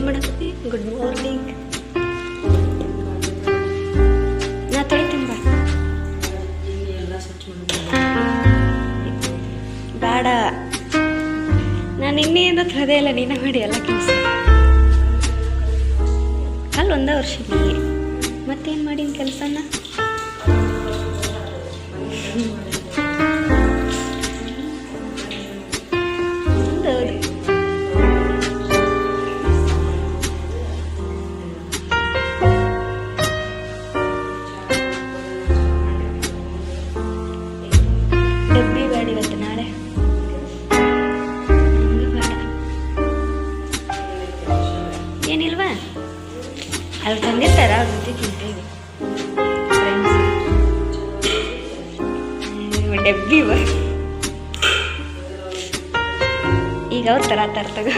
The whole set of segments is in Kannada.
ಅಡುಗೆ ಮಾಡಕತ್ತಿ? ಗುಡ್ ಮಾರ್ನಿಂಗ್ ನಾ ತೊಳಿತೀನಿ ಬಾ. ಬೇಡ. ನಾನು ಏನೋ ತೊಳೆದೇ ಇಲ್ಲ, ನೀನು ಮಾಡಿ ಎಲ್ಲ ಕೆಲಸ. ಅಲ್ಲಿ ಒಂದೇ ವರ್ಷ ಮತ್ತೇನು ಮಾಡಿನ ಕೆಲಸನ? ಏನಿಲ್ವಾ? ಅಲ್ಲಿ ತಂದಿರ್ತಾರ? ಅವ್ರ ಜೊತೆ ತಿಂತೇವೆ ಫ್ರೆಂಡ್ಸ್ ಡಬ್ಬಿ ಈಗ ಅವ್ರ ತರ ತರ್ತಗ.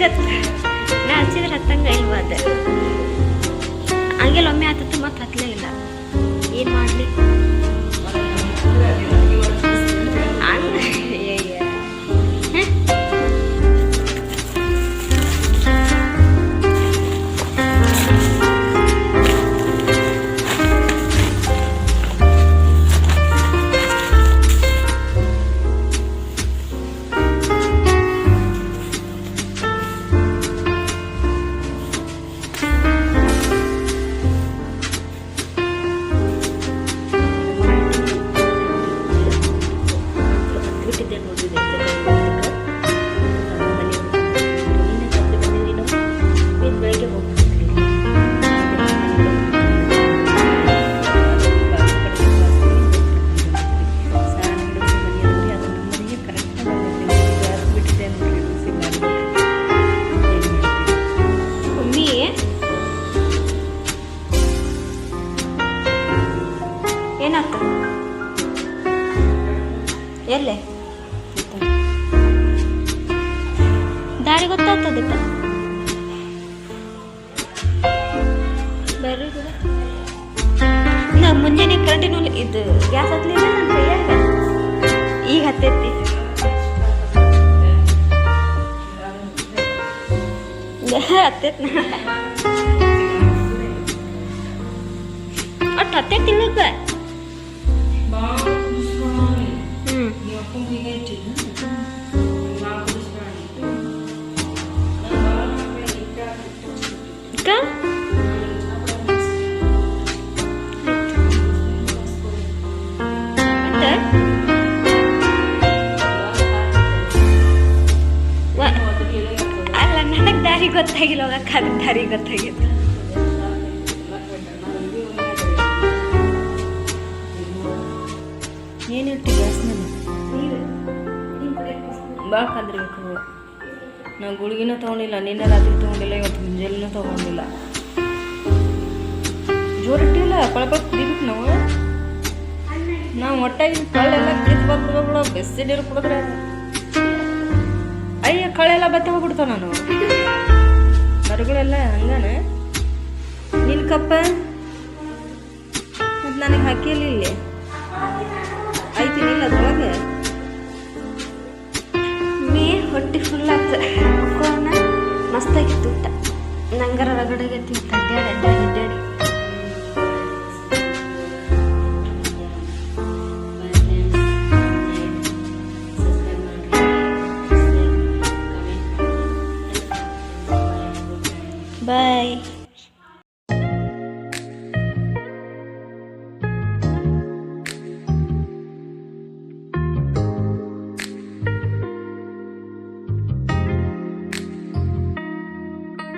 ಯಾರಿಗೆ ಗೊತ್ತ ನಾ ಹಚ್ಚಿದ್ರೆ ಹತ್ತಂಗ ಇಲ್ವಾ ಅದೇ? ಹಂಗೆಲ್ಲ ಒಮ್ಮೆ ಹತ್ತತ್ತು ಮತ್ತೆ ಹತ್ತಲೇ ಇಲ್ಲ. ದಾರಿ ಗೊತ್ತಾಗ್ತದಕ್ಕ ಬರ್ರಿ ಬಿಡು. ನಾ ಮುಂಜಾನೆ ಕರೆಂಟಿನ ಇದು ಗ್ಯಾಸ್ ಹತ್ಲಿಲ್ಲ ನನ್ನ ಕೈಯಾಗ ಈಗ ಹತ್ತೈತಿ ಹತ್ತೈತಿ ಒಟ್ಟು ಹತ್ತೈತಿ ತಿಂಗ್ಳಕ್ಕೆ ಹ್ಞೂ ವ- ಅಲ್ಲ ನನಗೆ ದಾರಿ ಗೊತ್ತಾಗಿಲ್ಲ ಹೋಗಕ್ಕೆ. ಅದಕ್ಕೆ ದಾರಿ ಗೊತ್ತಾಗಿತ್ತು. ಏನು ಇಟ್ಟು ಗ್ಯಾಸ್ನಲ್ಲಿ ಭಾಳ ಕದ್ರಬೇಕು. ನಾ ಗುಳಿಗಿನೂ ತೊಗೊಂಡಿಲ್ಲ, ನಿನ್ನೆ ರಾತ್ರಿ ತೊಗೊಂಡಿಲ್ಲ, ಇವತ್ತು ಮುಂಜಾನೆನೂ ತೊಗೊಂಡಿಲ್ಲ. ಜೋರಿಟ್ಟಿಲ್ಲ ಪಳಪಳ ಕುಡಿಬೇಕು ನಾವು. ನಾವು ಒಟ್ಟಾಗಿ ಕಳ್ಳೆಲ್ಲ ಕಿತ್ತು ಬಂದ್ಬಿಡ್ಬಿಡ ಬೆಸ್ಸಿ ನೀರು ಕುಡಿದ್ರೆ ಅಯ್ಯ ಕಳೆಲ್ಲ ಬತ್ತ ಹೋಗ್ಬಿಡ್ತಾವ ನಾನು. ಮರಗಳೆಲ್ಲ ಹಂಗಾನೆ. ನಿನ್ನ ಕಪ್ಪ? ಮತ್ತು ನನಗೆ ಹಾಕಿಲ್ಲ ಇಲ್ಲಿ. ಐತಿ ಇಲ್ಲ ಅದ್ರೊಳಗೆ? ಮಸ್ತಾಗಿತ್ತು ಊಟ ನಂಗರ ರಗಡೆಗೆ ತಿಂತ ಅಡ್ಡಾಡಿ